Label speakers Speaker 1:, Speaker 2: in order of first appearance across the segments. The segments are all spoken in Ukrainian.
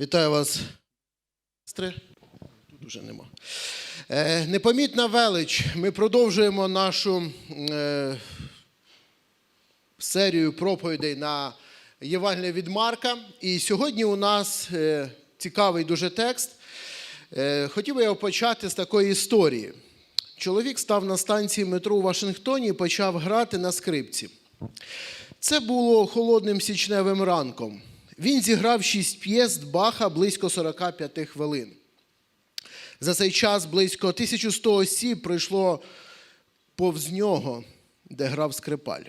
Speaker 1: Вітаю вас. сестри. Тут уже нема. Е, непомітна велич. Ми продовжуємо нашу е, серію проповідей на Євангелія від Марка. І сьогодні у нас е, цікавий дуже текст. Хотів би я почати з такої історії. Чоловік став на станції метро у Вашингтоні і почав грати на скрипці. Це було холодним січневим ранком. Він зіграв шість п'єс Баха близько 45 хвилин. За цей час близько 1100 осіб пройшло повз нього, де грав скрипаль.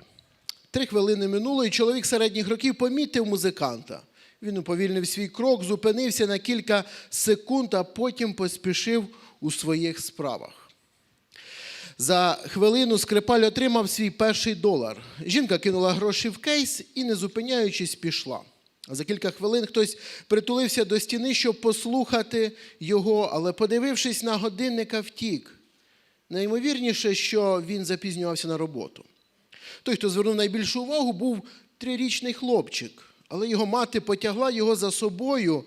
Speaker 1: Три хвилини минуло, і чоловік середніх років помітив музиканта. Він уповільнив свій крок, зупинився на кілька секунд, а потім поспішив у своїх справах. За хвилину скрипаль отримав свій перший долар. Жінка кинула гроші в кейс і, не зупиняючись, пішла. За кілька хвилин хтось притулився до стіни, щоб послухати його, але, подивившись на годинника, втік. Найімовірніше, що він запізнювався на роботу. Той, хто звернув найбільшу увагу, був трирічний хлопчик, але його мати потягла його за собою.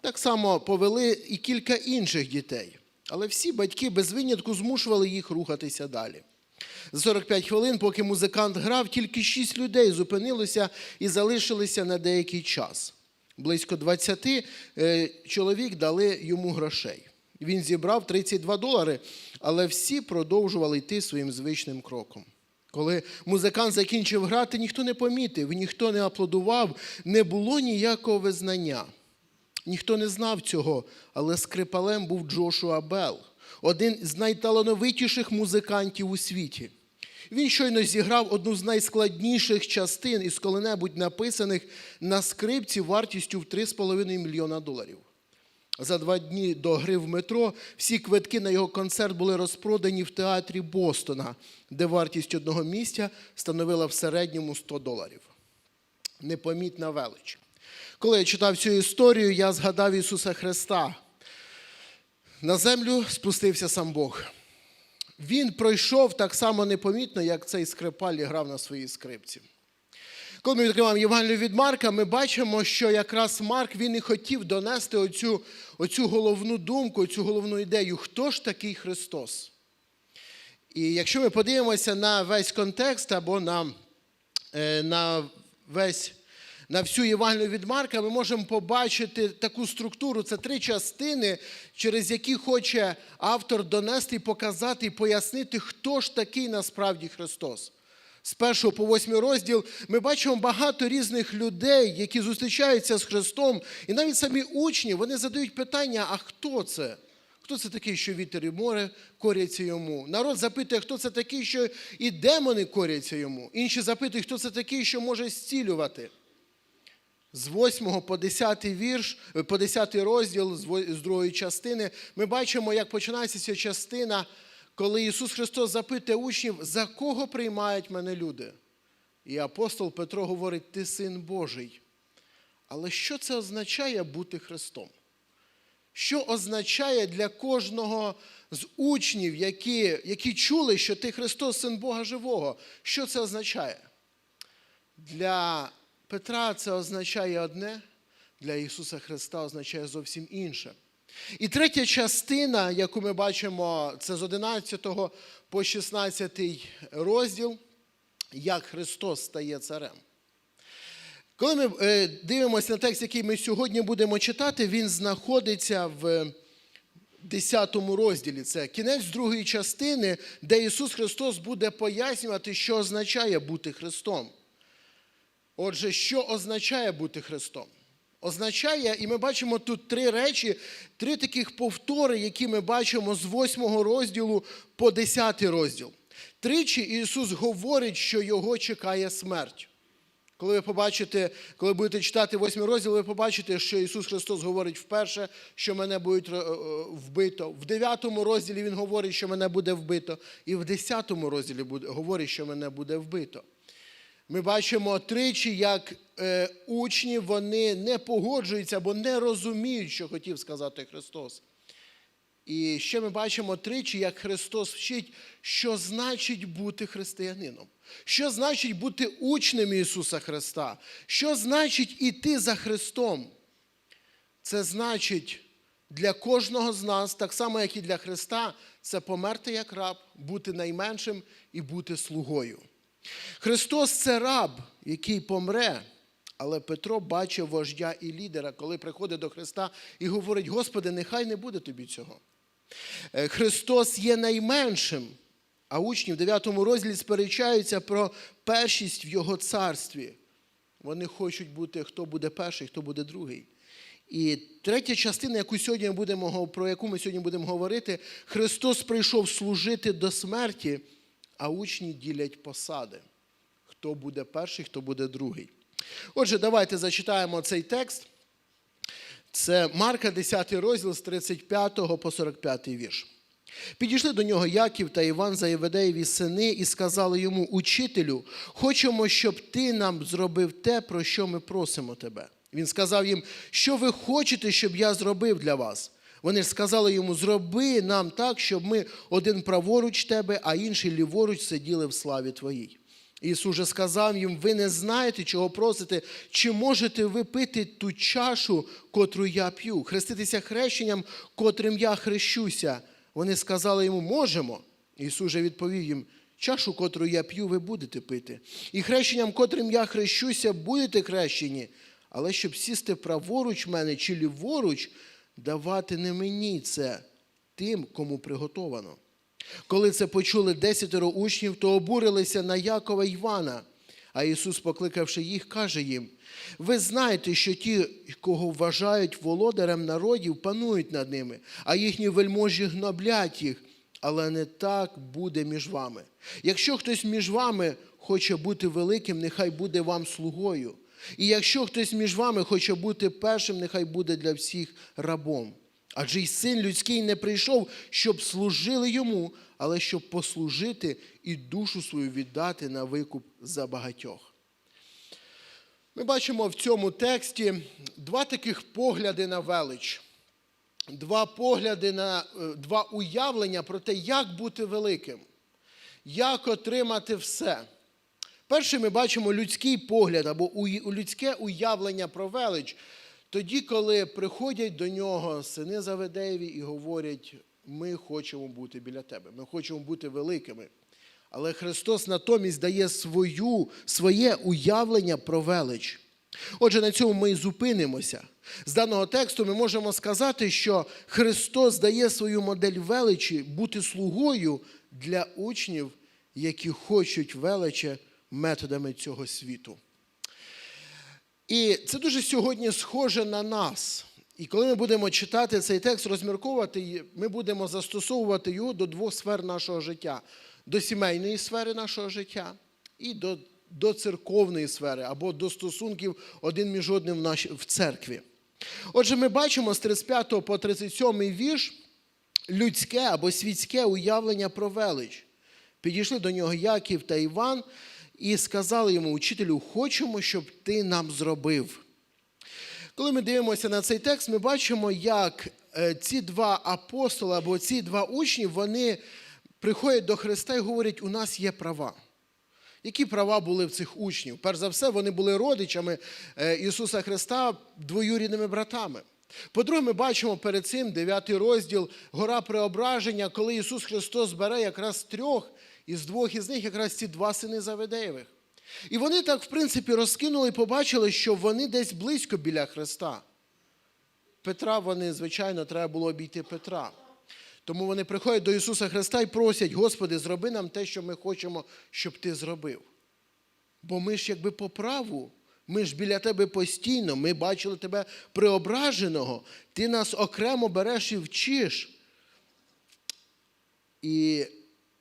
Speaker 1: Так само повели і кілька інших дітей. Але всі батьки без винятку змушували їх рухатися далі. За 45 хвилин, поки музикант грав, тільки 6 людей зупинилося і залишилися на деякий час. Близько 20 е, чоловік дали йому грошей. Він зібрав 32 долари, але всі продовжували йти своїм звичним кроком. Коли музикант закінчив грати, ніхто не помітив, ніхто не аплодував, не було ніякого визнання. Ніхто не знав цього, але скрипалем був Джошуа Белл, один з найталановитіших музикантів у світі. Він щойно зіграв одну з найскладніших частин із коли-небудь написаних на скрипці вартістю в 3,5 мільйона доларів. За два дні до гри в метро всі квитки на його концерт були розпродані в театрі Бостона, де вартість одного місця становила в середньому 100 доларів. Непомітна велич. Коли я читав цю історію, я згадав Ісуса Христа. На землю спустився сам Бог. Він пройшов так само непомітно, як цей скрипаль грав на своїй скрипці. Коли ми відкриваємо Євангелію від Марка, ми бачимо, що якраз Марк він і хотів донести оцю, оцю головну думку, цю головну ідею, хто ж такий Христос. І якщо ми подивимося на весь контекст або на, е, на весь на всю Євангелію від Марка, ми можемо побачити таку структуру. Це три частини, через які хоче автор донести і показати і пояснити, хто ж такий насправді Христос. З першого по восьмий розділ ми бачимо багато різних людей, які зустрічаються з Христом, і навіть самі учні вони задають питання: а хто це? Хто це такий, що вітер і море коряться йому? Народ запитує, хто це такий, що і демони коряться йому. Інші запитують, хто це такий, що може зцілювати. З 8 по 10 вірш, по 10 розділ з другої частини, ми бачимо, як починається ця частина, коли Ісус Христос запитує учнів, за кого приймають мене люди. І апостол Петро говорить, ти син Божий. Але що це означає бути Христом? Що означає для кожного з учнів, які, які чули, що ти Христос, син Бога живого? Що це означає? Для Петра це означає одне, для Ісуса Христа означає зовсім інше. І третя частина, яку ми бачимо, це з 11 по 16 розділ, як Христос стає царем. Коли ми е, дивимося на текст, який ми сьогодні будемо читати, він знаходиться в 10 розділі. Це кінець другої частини, де Ісус Христос буде пояснювати, що означає бути Христом. Отже, що означає бути Христом? Означає, і ми бачимо тут три речі, три таких повтори, які ми бачимо з 8 розділу по 10 розділ. Тричі Ісус говорить, що його чекає смерть. Коли ви побачите, коли будете читати 8 розділ, ви побачите, що Ісус Христос говорить вперше, що мене будуть вбито. В 9 розділі Він говорить, що мене буде вбито. І в 10 розділі говорить, що мене буде вбито. Ми бачимо тричі, як е, учні вони не погоджуються або не розуміють, що хотів сказати Христос. І ще ми бачимо тричі, як Христос вчить, що значить бути християнином, що значить бути учнем Ісуса Христа, що значить іти за Христом. Це значить для кожного з нас, так само, як і для Христа, це померти як раб, бути найменшим і бути слугою. Христос це раб, який помре, але Петро бачив вождя і лідера, коли приходить до Христа і говорить: Господи, нехай не буде тобі цього. Е, Христос є найменшим, а учні в 9 розділі сперечаються про першість в Його царстві. Вони хочуть бути, хто буде перший, хто буде другий. І третя частина, яку сьогодні будемо, про яку ми сьогодні будемо говорити, Христос прийшов служити до смерті, а учні ділять посади. Хто буде перший, хто буде другий. Отже, давайте зачитаємо цей текст. Це Марка, 10 розділ з 35 по 45 вірш. Підійшли до нього Яків та Іван Заєведеєві сини і сказали йому: Учителю, хочемо, щоб ти нам зробив те, про що ми просимо тебе. Він сказав їм, що ви хочете, щоб я зробив для вас. Вони ж сказали йому: зроби нам так, щоб ми один праворуч тебе, а інший ліворуч сиділи в славі твоїй. Ісус же сказав їм: ви не знаєте, чого просите, чи можете ви пити ту чашу, котру я п'ю, хреститися хрещенням, котрим я хрещуся. Вони сказали йому, можемо. Ісус же відповів їм: чашу, котру я п'ю, ви будете пити. І хрещенням, котрим я хрещуся, будете хрещені. Але щоб сісти праворуч мене чи ліворуч, давати не мені це тим, кому приготовано. Коли це почули десятеро учнів, то обурилися на Якова Івана. А Ісус, покликавши їх, каже їм: ви знаєте, що ті, кого вважають володарем народів, панують над ними, а їхні вельможі гноблять їх. Але не так буде між вами. Якщо хтось між вами хоче бути великим, нехай буде вам слугою. І якщо хтось між вами хоче бути першим, нехай буде для всіх рабом. Адже й син людський не прийшов, щоб служили йому, але щоб послужити і душу свою віддати на викуп за багатьох. Ми бачимо в цьому тексті два таких погляди на велич, два погляди на е, два уявлення про те, як бути великим, як отримати все. Перше, ми бачимо людський погляд або людське уявлення про велич, тоді, коли приходять до нього сини Заведеєві і говорять, ми хочемо бути біля тебе, ми хочемо бути великими. Але Христос натомість дає свою, своє уявлення про велич. Отже, на цьому ми і зупинимося. З даного тексту ми можемо сказати, що Христос дає свою модель величі бути слугою для учнів, які хочуть величе методами цього світу. І це дуже сьогодні схоже на нас. І коли ми будемо читати цей текст, розмірковувати, ми будемо застосовувати його до двох сфер нашого життя: до сімейної сфери нашого життя і до, до церковної сфери, або до стосунків один між одним в, нашій, в церкві. Отже, ми бачимо з 35 по 37 вірш людське або світське уявлення про велич. Підійшли до нього Яків та Іван і сказали йому, учителю, хочемо, щоб ти нам зробив. Коли ми дивимося на цей текст, ми бачимо, як е, ці два апостоли або ці два учні, вони приходять до Христа і говорять, у нас є права. Які права були в цих учнів? Перш за все, вони були родичами е, Ісуса Христа, двоюрідними братами. По-друге, ми бачимо перед цим 9 розділ гора преображення, коли Ісус Христос бере якраз трьох, і з двох із них якраз ці два сини Заведеєвих. І вони так, в принципі, розкинули і побачили, що вони десь близько біля Христа. Петра вони, звичайно, треба було обійти Петра. Тому вони приходять до Ісуса Христа і просять, Господи, зроби нам те, що ми хочемо, щоб Ти зробив. Бо ми ж якби по праву, ми ж біля тебе постійно, ми бачили тебе преображеного, ти нас окремо береш і вчиш. І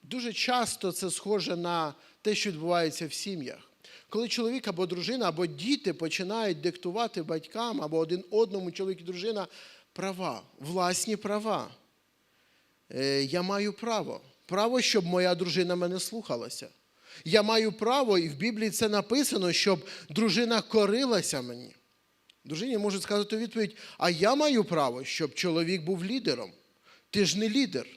Speaker 1: дуже часто це схоже на те, що відбувається в сім'ях. Коли чоловік або дружина, або діти починають диктувати батькам або один одному чоловік і дружина права, власні права. Е, Я маю право. Право, щоб моя дружина мене слухалася. Я маю право, і в Біблії це написано, щоб дружина корилася мені. Дружині можуть сказати відповідь: а я маю право, щоб чоловік був лідером. Ти ж не лідер.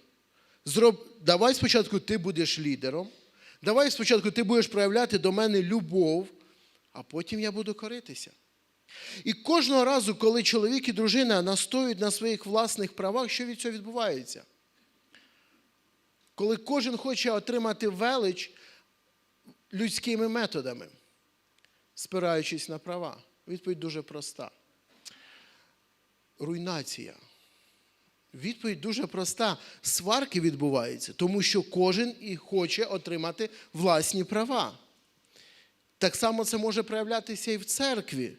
Speaker 1: Зроб... Давай спочатку ти будеш лідером. Давай спочатку ти будеш проявляти до мене любов, а потім я буду коритися. І кожного разу, коли чоловік і дружина настоюють на своїх власних правах, що від цього відбувається? Коли кожен хоче отримати велич людськими методами, спираючись на права. Відповідь дуже проста. Руйнація. Відповідь дуже проста. Сварки відбуваються, тому що кожен і хоче отримати власні права. Так само це може проявлятися і в церкві,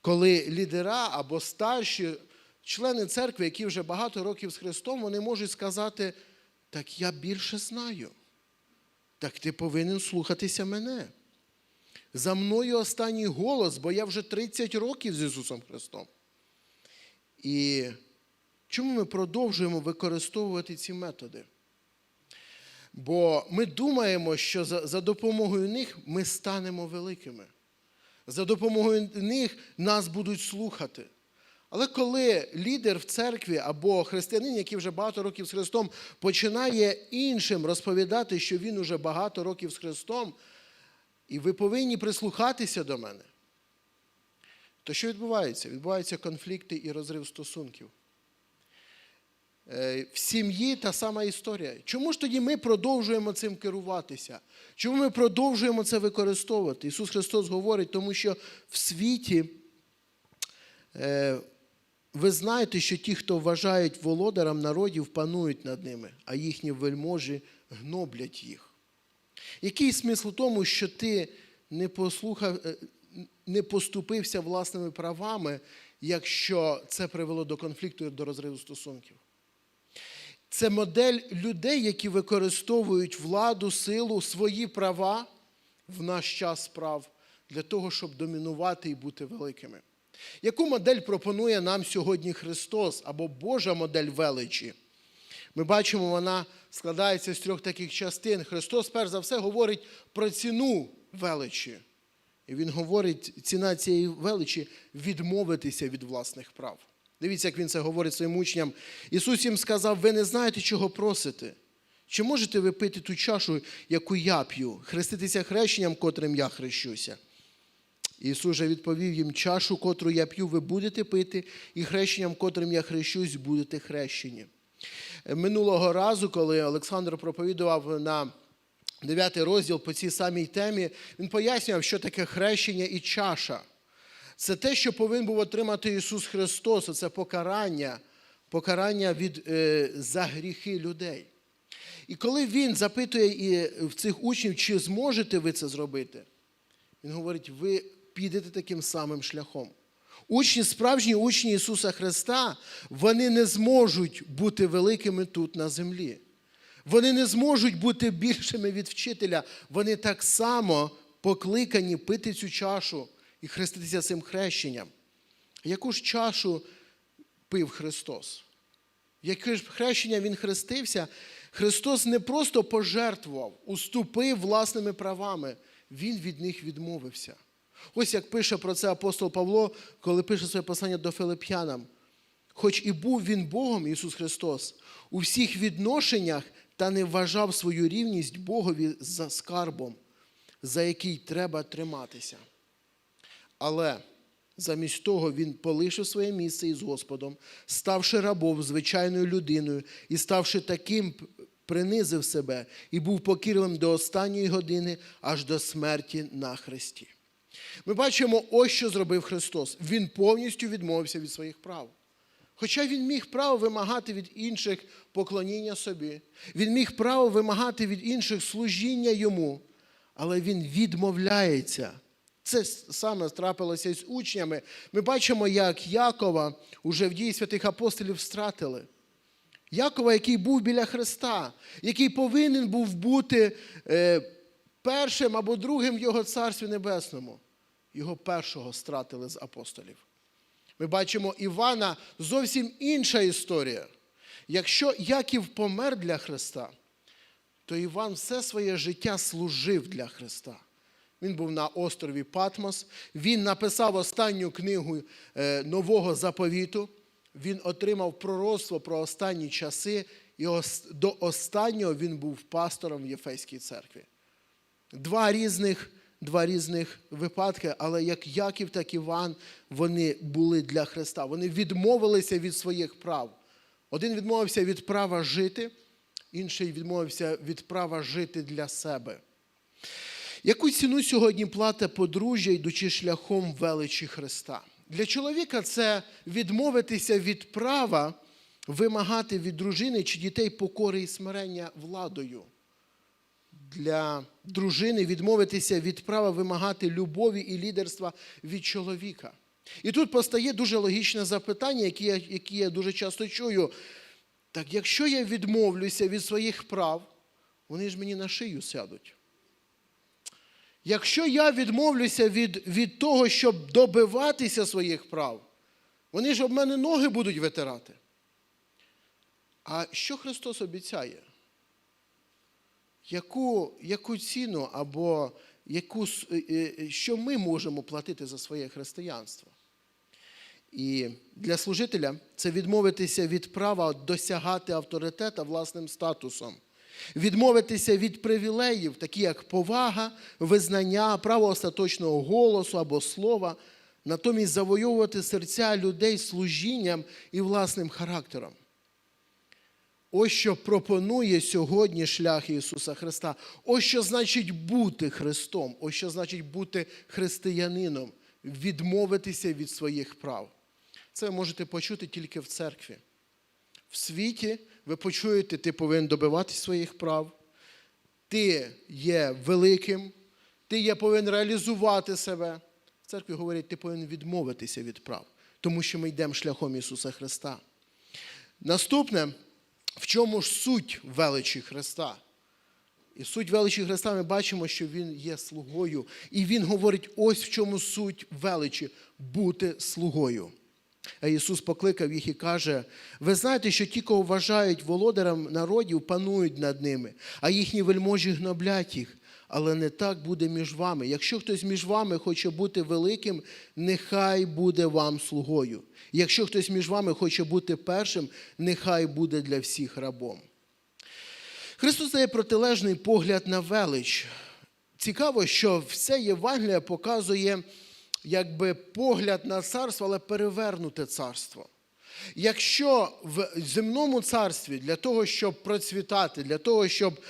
Speaker 1: коли лідера або старші члени церкви, які вже багато років з Христом, вони можуть сказати, так я більше знаю. Так ти повинен слухатися мене. За мною останній голос, бо я вже 30 років з Ісусом Христом. І чому ми продовжуємо використовувати ці методи? Бо ми думаємо, що за, за допомогою них ми станемо великими. За допомогою них нас будуть слухати. Але коли лідер в церкві або християнин, який вже багато років з Христом, починає іншим розповідати, що він уже багато років з Христом, і ви повинні прислухатися до мене, то що відбувається? Відбуваються конфлікти і розрив стосунків. Е, В сім'ї та сама історія. Чому ж тоді ми продовжуємо цим керуватися? Чому ми продовжуємо це використовувати? Ісус Христос говорить, тому що в світі е, ви знаєте, що ті, хто вважають володарам народів, панують над ними, а їхні вельможі гноблять їх. Який смисл у тому, що ти не послухав, е, не поступився власними правами, якщо це привело до конфлікту і до розриву стосунків? Це модель людей, які використовують владу, силу, свої права в наш час справ для того, щоб домінувати і бути великими. Яку модель пропонує нам сьогодні Христос або Божа модель величі? Ми бачимо, вона складається з трьох таких частин. Христос, перш за все, говорить про ціну величі. І Він говорить, ціна цієї величі відмовитися від власних прав. Дивіться, як він це говорить своїм учням. Ісус їм сказав: ви не знаєте, чого просите. Чи можете ви пити ту чашу, яку я п'ю, хреститися хрещенням, котрим я хрещуся? Ісус же відповів їм: чашу, котру я п'ю, ви будете пити, і хрещенням, котрим я хрещусь, будете хрещені. Минулого разу, коли Олександр проповідував на 9 розділ по цій самій темі, він пояснював, що таке хрещення і чаша. Це те, що повинен був отримати Ісус Христос, це покарання, покарання від, е, за гріхи людей. І коли Він запитує і в цих учнів, чи зможете ви це зробити, Він говорить, ви підете таким самим шляхом. Учні, справжні учні Ісуса Христа, вони не зможуть бути великими тут на землі. Вони не зможуть бути більшими від вчителя. Вони так само покликані пити цю чашу і хреститися цим хрещенням. Яку ж чашу пив Христос? Яке ж хрещення Він хрестився? Христос не просто пожертвував, уступив власними правами, Він від них відмовився. Ось як пише про це апостол Павло, коли пише своє послання до Филип'янам. Хоч і був він Богом, Ісус Христос, у всіх відношеннях та не вважав свою рівність Богові за скарбом, за який треба триматися. Але замість того він полишив своє місце із Господом, ставши рабом, звичайною людиною, і ставши таким, принизив себе і був покірливим до останньої години, аж до смерті на хресті. Ми бачимо, ось що зробив Христос. Він повністю відмовився від своїх прав. Хоча він міг право вимагати від інших поклоніння собі, він міг право вимагати від інших служіння йому, але він відмовляється. Це саме трапилося з учнями. Ми бачимо, як Якова уже в дії святих апостолів стратили. Якова, який був біля Христа, який повинен був бути е, першим або другим в його царстві небесному. Його першого стратили з апостолів. Ми бачимо Івана зовсім інша історія. Якщо Яків помер для Христа, то Іван все своє життя служив для Христа. Він був на острові Патмос, він написав останню книгу е, Нового заповіту, він отримав пророцтво про останні часи, і до останнього він був пастором в Єфейській церкві. Два різних два різних випадки, але як Яків, так і Іван вони були для Христа. Вони відмовилися від своїх прав. Один відмовився від права жити, інший відмовився від права жити для себе. Яку ціну сьогодні платить подружжя, йдучи шляхом величі Христа? Для чоловіка це відмовитися від права вимагати від дружини чи дітей покори і смирення владою. Для дружини відмовитися від права вимагати любові і лідерства від чоловіка. І тут постає дуже логічне запитання, яке я, яке я дуже часто чую. Так якщо я відмовлюся від своїх прав, вони ж мені на шию сядуть. Якщо я відмовлюся від, від того, щоб добиватися своїх прав, вони ж об мене ноги будуть витирати. А що Христос обіцяє? Яку, яку ціну або яку, е, е, що ми можемо платити за своє християнство? І для служителя це відмовитися від права досягати авторитета власним статусом, відмовитися від привілеїв, такі як повага, визнання, право остаточного голосу або слова, натомість завойовувати серця людей служінням і власним характером. Ось що пропонує сьогодні шлях Ісуса Христа. Ось що значить бути Христом, ось що значить бути християнином, відмовитися від своїх прав. Це ви можете почути тільки в церкві. В світі ви почуєте, ти повинен добиватись своїх прав, ти є великим, ти є повинен реалізувати себе. В церкві говорять, ти повинен відмовитися від прав, тому що ми йдемо шляхом Ісуса Христа. Наступне, в чому ж суть величі Христа? І суть величі Христа ми бачимо, що Він є слугою. І Він говорить, ось в чому суть величі бути слугою. А Ісус покликав їх і каже: ви знаєте, що ті, кого вважають володарем народів, панують над ними, а їхні вельможі гноблять їх. Але не так буде між вами. Якщо хтось між вами хоче бути великим, нехай буде вам слугою. Якщо хтось між вами хоче бути першим, нехай буде для всіх рабом. Христос дає протилежний погляд на велич. Цікаво, що все Євангеліє показує якби погляд на царство, але перевернуте царство. Якщо в земному царстві для того, щоб процвітати, для того, щоб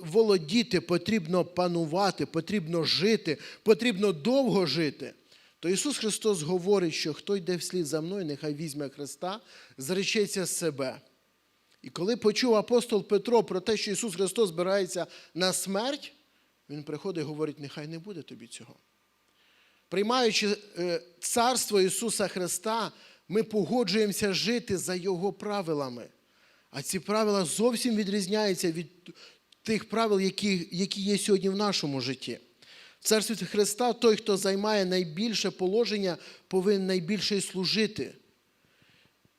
Speaker 1: володіти, потрібно панувати, потрібно жити, потрібно довго жити, то Ісус Христос говорить, що хто йде вслід за мною, нехай візьме Христа, зречеться себе. І коли почув апостол Петро про те, що Ісус Христос збирається на смерть, він приходить і говорить, нехай не буде тобі цього. Приймаючи е, царство Ісуса Христа, ми погоджуємося жити за Його правилами. А ці правила зовсім відрізняються від тих правил, які, які є сьогодні в нашому житті. В царстві Христа той, хто займає найбільше положення, повинен найбільше й служити.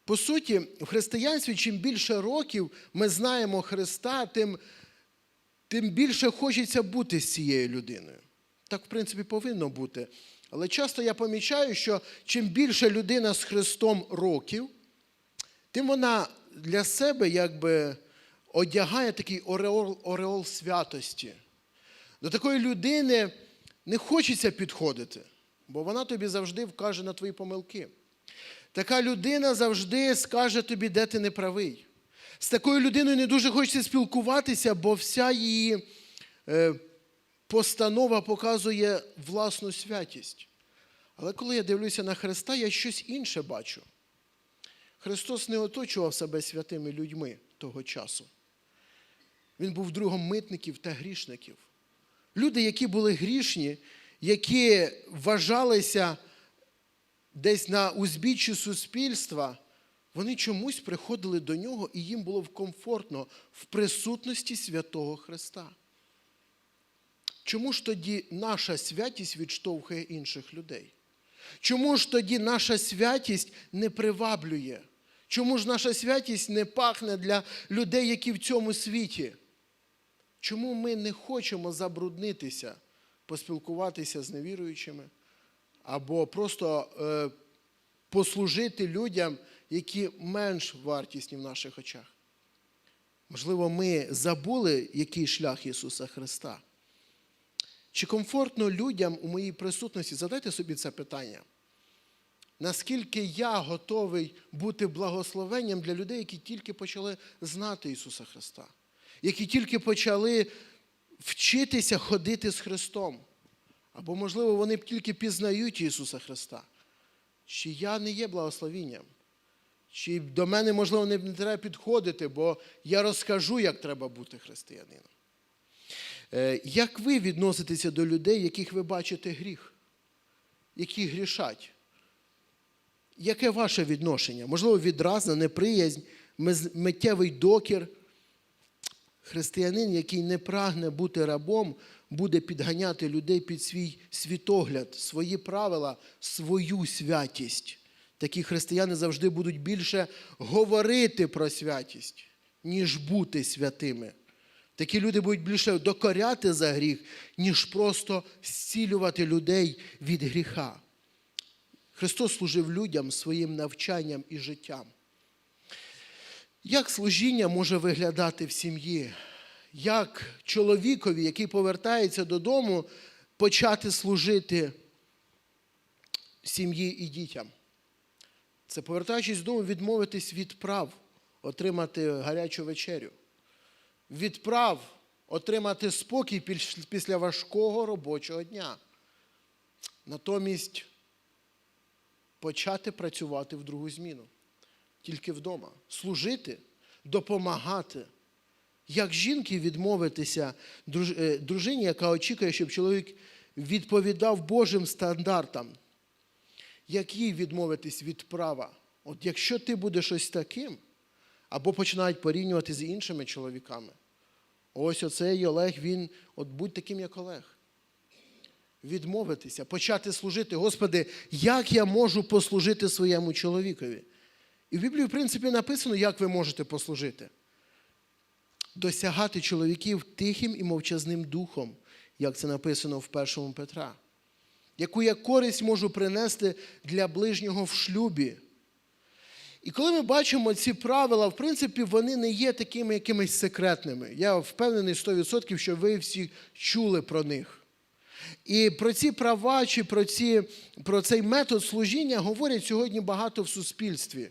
Speaker 1: По суті, в християнстві, чим більше років ми знаємо Христа, тим, тим більше хочеться бути з цією людиною. Так, в принципі, повинно бути. Але часто я помічаю, що чим більше людина з Христом років, тим вона для себе якби одягає такий ореол, ореол святості. До такої людини не хочеться підходити, бо вона тобі завжди вкаже на твої помилки. Така людина завжди скаже тобі, де ти не правий. З такою людиною не дуже хочеться спілкуватися, бо вся її е, постанова показує власну святість. Але коли я дивлюся на Христа, я щось інше бачу. Христос не оточував себе святими людьми того часу. Він був другом митників та грішників. Люди, які були грішні, які вважалися десь на узбіччі суспільства, вони чомусь приходили до нього, і їм було комфортно в присутності святого Христа. Чому ж тоді наша святість відштовхує інших людей? Чому ж тоді наша святість не приваблює? Чому ж наша святість не пахне для людей, які в цьому світі? Чому ми не хочемо забруднитися, поспілкуватися з невіруючими або просто е, послужити людям, які менш вартісні в наших очах? Можливо, ми забули, який шлях Ісуса Христа. Чи комфортно людям у моїй присутності? Задайте собі це питання. Наскільки я готовий бути благословенням для людей, які тільки почали знати Ісуса Христа, які тільки почали вчитися ходити з Христом. Або, можливо, вони тільки пізнають Ісуса Христа. Чи я не є благословенням? Чи до мене, можливо, не треба підходити, бо я розкажу, як треба бути християнином. Е, Як ви відноситеся до людей, яких ви бачите гріх, які грішать? Яке ваше відношення? Можливо, відразна, неприязнь, миттєвий докір. Християнин, який не прагне бути рабом, буде підганяти людей під свій світогляд, свої правила, свою святість. Такі християни завжди будуть більше говорити про святість, ніж бути святими. Такі люди будуть більше докоряти за гріх, ніж просто зцілювати людей від гріха. Христос служив людям своїм навчанням і життям. Як служіння може виглядати в сім'ї? Як чоловікові, який повертається додому, почати служити сім'ї і дітям? Це повертаючись додому, відмовитись від прав, отримати гарячу вечерю. Від прав отримати спокій після важкого робочого дня. Натомість почати працювати в другу зміну. Тільки вдома. Служити, допомагати. Як жінки відмовитися е, дружині, яка очікує, щоб чоловік відповідав Божим стандартам. Як їй відмовитись від права? От якщо ти будеш ось таким, або починають порівнювати з іншими чоловіками. Ось оцей Олег, він, от будь таким, як Олег відмовитися, почати служити. Господи, як я можу послужити своєму чоловікові? І в Біблії, в принципі, написано, як ви можете послужити. Досягати чоловіків тихим і мовчазним духом, як це написано в першому Петра. Яку я користь можу принести для ближнього в шлюбі. І коли ми бачимо ці правила, в принципі, вони не є такими якимись секретними. Я впевнений 100%, що ви всі чули про них. І про ці права чи про, ці, про цей метод служіння говорять сьогодні багато в суспільстві.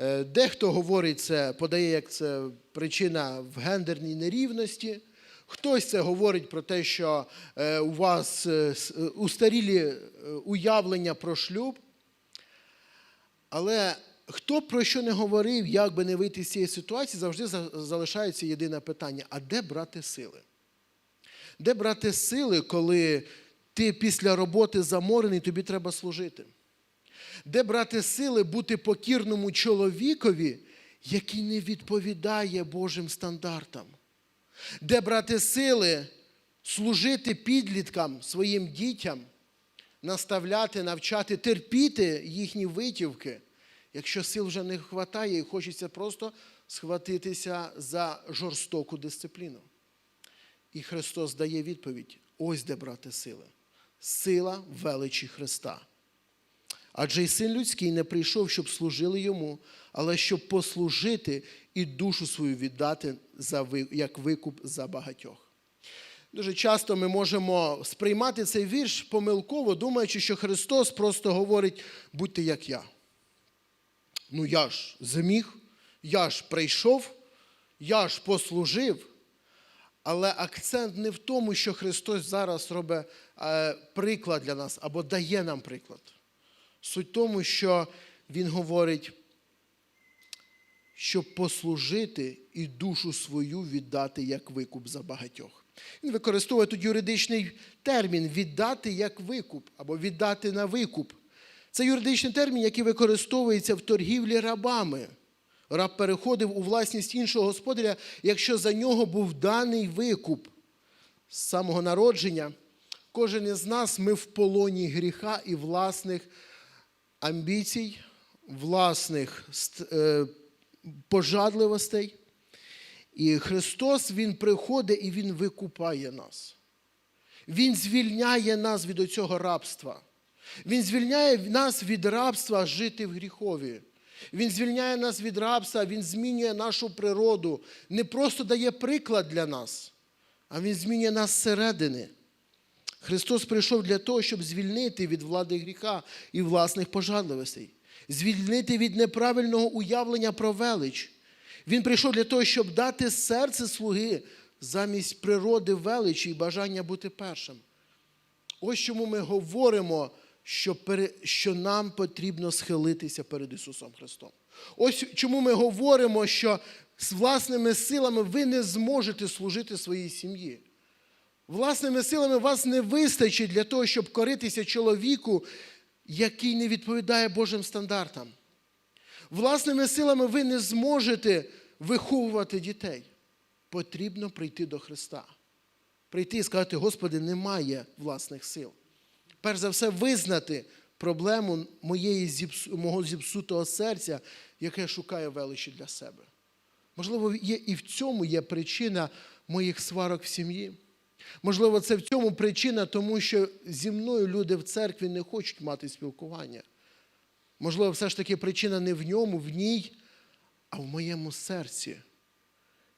Speaker 1: Е, Дехто говорить це, подає, як це причина в гендерній нерівності. Хтось це говорить про те, що е, у вас е, устарілі уявлення про шлюб. Але хто про що не говорив, як би не вийти з цієї ситуації, завжди за- залишається єдине питання: а де брати сили? Де брати сили, коли ти після роботи заморений, тобі треба служити? Де брати сили бути покірному чоловікові, який не відповідає Божим стандартам? Де брати сили служити підліткам, своїм дітям, наставляти, навчати, терпіти їхні витівки, якщо сил вже не вистачає і хочеться просто схватитися за жорстоку дисципліну? І Христос дає відповідь: ось де брати сили. Сила величі Христа. Адже й син людський не прийшов, щоб служили йому, але щоб послужити і душу свою віддати за як викуп за багатьох. Дуже часто ми можемо сприймати цей вірш помилково, думаючи, що Христос просто говорить: будьте як я. Ну я ж зміг, я ж прийшов, я ж послужив. Але акцент не в тому, що Христос зараз робить е, приклад для нас або дає нам приклад. Суть в тому, що Він говорить, щоб послужити і душу свою віддати як викуп за багатьох. Він використовує тут юридичний термін віддати як викуп або віддати на викуп. Це юридичний термін, який використовується в торгівлі рабами. Раб переходив у власність іншого господаря, якщо за нього був даний викуп. З самого народження кожен із нас ми в полоні гріха і власних амбіцій, власних е, пожадливостей. І Христос Він приходить і Він викупає нас. Він звільняє нас від оцього рабства. Він звільняє нас від рабства жити в гріхові. Він звільняє нас від рабства, Він змінює нашу природу, не просто дає приклад для нас, а Він змінює нас зсередини. Христос прийшов для того, щоб звільнити від влади гріха і власних пожадливостей, звільнити від неправильного уявлення про велич. Він прийшов для того, щоб дати серце слуги замість природи величі і бажання бути першим. Ось чому ми говоримо, що, що нам потрібно схилитися перед Ісусом Христом. Ось чому ми говоримо, що з власними силами ви не зможете служити своїй сім'ї. Власними силами вас не вистачить для того, щоб коритися чоловіку, який не відповідає Божим стандартам. Власними силами ви не зможете виховувати дітей. Потрібно прийти до Христа. Прийти і сказати, Господи, немає власних сил. Перш за все, визнати проблему моєї зіпсу- мого зіпсутого серця, яке шукає величі для себе. Можливо, є, і в цьому є причина моїх сварок в сім'ї. Можливо, це в цьому причина, тому що зі мною люди в церкві не хочуть мати спілкування. Можливо, все ж таки причина не в ньому, в ній, а в моєму серці,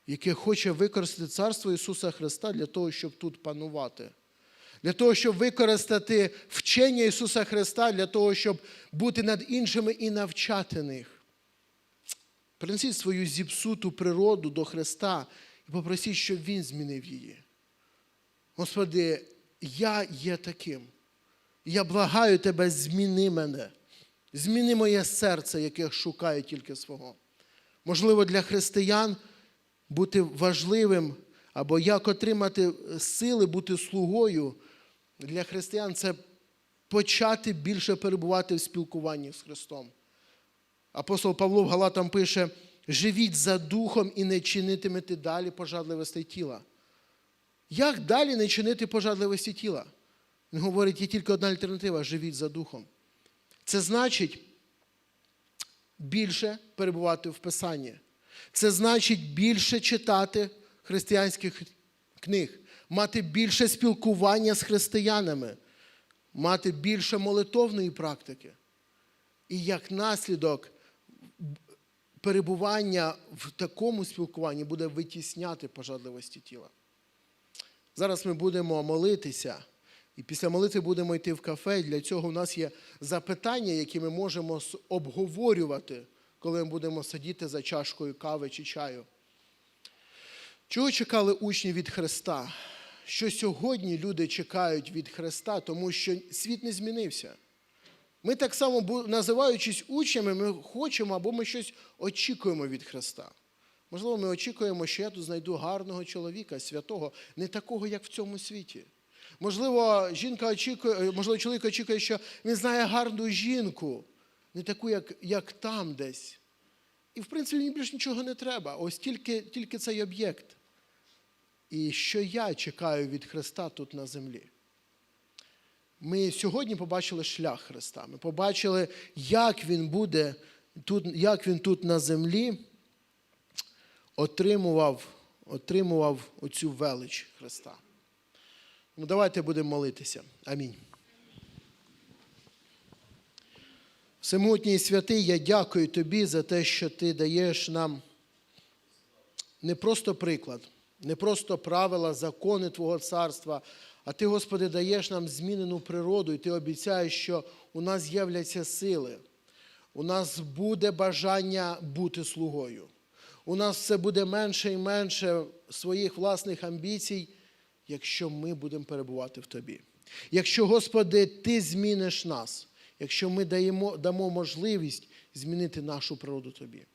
Speaker 1: яке хоче використати царство Ісуса Христа для того, щоб тут панувати. Для того, щоб використати вчення Ісуса Христа, для того, щоб бути над іншими і навчати них. Принесіть свою зіпсуту природу до Христа і попросіть, щоб Він змінив її. Господи, я є таким. Я благаю Тебе, зміни мене. Зміни моє серце, яке шукає тільки свого. Можливо, для християн бути важливим або як отримати сили бути слугою для християн це почати більше перебувати в спілкуванні з Христом. Апостол Павло в Галатам пише: живіть за духом і не чинитимете далі пожадливостей тіла. Як далі не чинити пожадливості тіла? Він говорить, є тільки одна альтернатива живіть за духом. Це значить більше перебувати в Писанні. Це значить більше читати християнських книг, мати більше спілкування з християнами, мати більше молитовної практики. І як наслідок перебування в такому спілкуванні буде витісняти пожадливості тіла. Зараз ми будемо молитися, і після молитви будемо йти в кафе. Для цього у нас є запитання, які ми можемо обговорювати, коли ми будемо сидіти за чашкою кави чи чаю. Чого чекали учні від Христа? Що сьогодні люди чекають від Христа, тому що світ не змінився. Ми так само, називаючись учнями, ми хочемо або ми щось очікуємо від Христа. Можливо, ми очікуємо, що я тут знайду гарного чоловіка, святого, не такого, як в цьому світі. Можливо, жінка очікує, можливо, чоловік очікує, що він знає гарну жінку, не таку, як, як там десь. І, в принципі, мені більше нічого не треба. Ось тільки, тільки цей об'єкт. І що я чекаю від Христа тут на землі? Ми сьогодні побачили шлях Христа. Ми побачили, як Він буде тут, як Він тут на землі отримував, отримував оцю велич Христа. Ну, давайте будемо молитися. Амінь. Всемутній святий, я дякую тобі за те, що ти даєш нам не просто приклад, не просто правила, закони Твого царства, а ти, Господи, даєш нам змінену природу, і ти обіцяєш, що у нас з'являться сили, у нас буде бажання бути слугою. У нас все буде менше і менше своїх власних амбіцій, якщо ми будемо перебувати в Тобі. Якщо, Господи, Ти зміниш нас, якщо ми даємо, дамо можливість змінити нашу природу Тобі.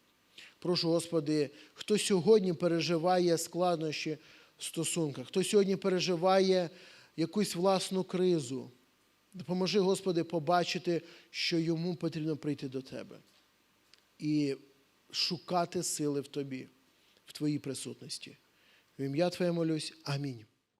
Speaker 1: Прошу, Господи, хто сьогодні переживає складнощі в стосунках, хто сьогодні переживає якусь власну кризу, допоможи, Господи, побачити, що йому потрібно прийти до Тебе і шукати сили в Тобі, в Твоїй присутності. В ім'я Твоє молюсь. Амінь.